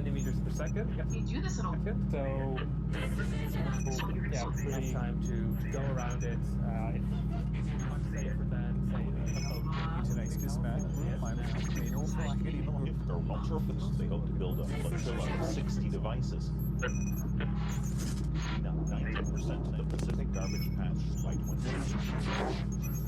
centimeters per second. Yeah. You do this at all? Second. So yeah, enough time to, to go around it. Uh, it's much safer than say a boat. Tonight's Kismet, made over like If they're well surfaced, they hope to build a flotilla of 60 devices. Now, 90% of the Pacific garbage patch by 2050.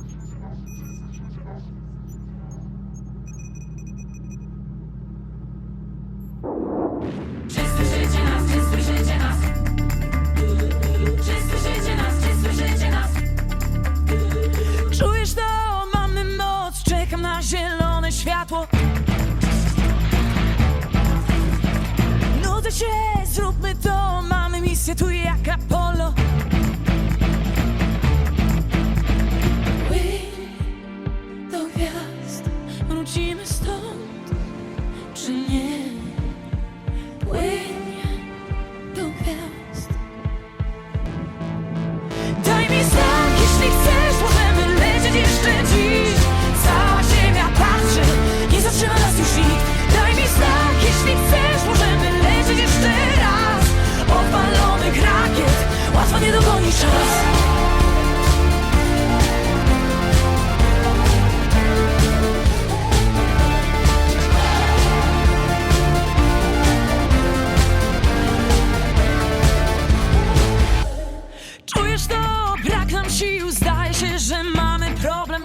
Sił, zdaje się, że mamy problem.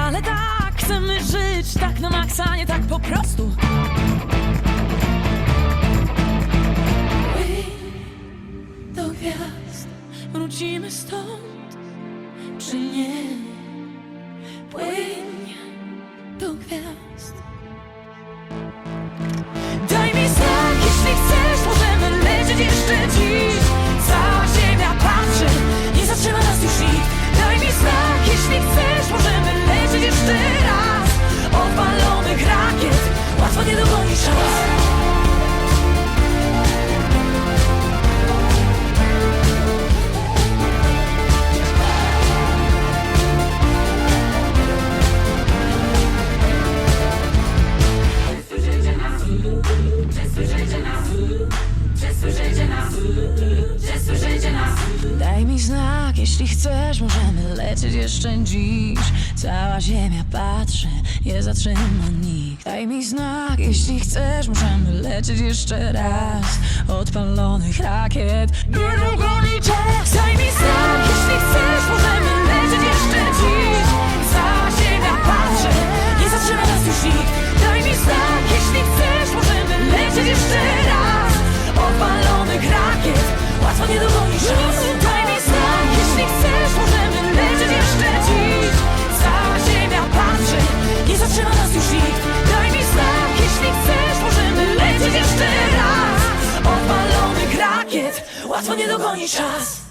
Ale tak, chcemy żyć, tak na maksa, nie tak po prostu. Płyń do gwiazd, wrócimy stąd, czy nie? Płyń do gwiazd. Daj mi znak, jeśli chcesz, możemy lecieć jeszcze dziś Daj mi znak, jeśli chcesz, możemy lecieć jeszcze dziś. Cała ziemia patrzy, nie zatrzyma nikt. Daj mi znak, jeśli chcesz, możemy lecieć jeszcze raz. Odpalonych rakiet, nie łatwo nie dogoni czas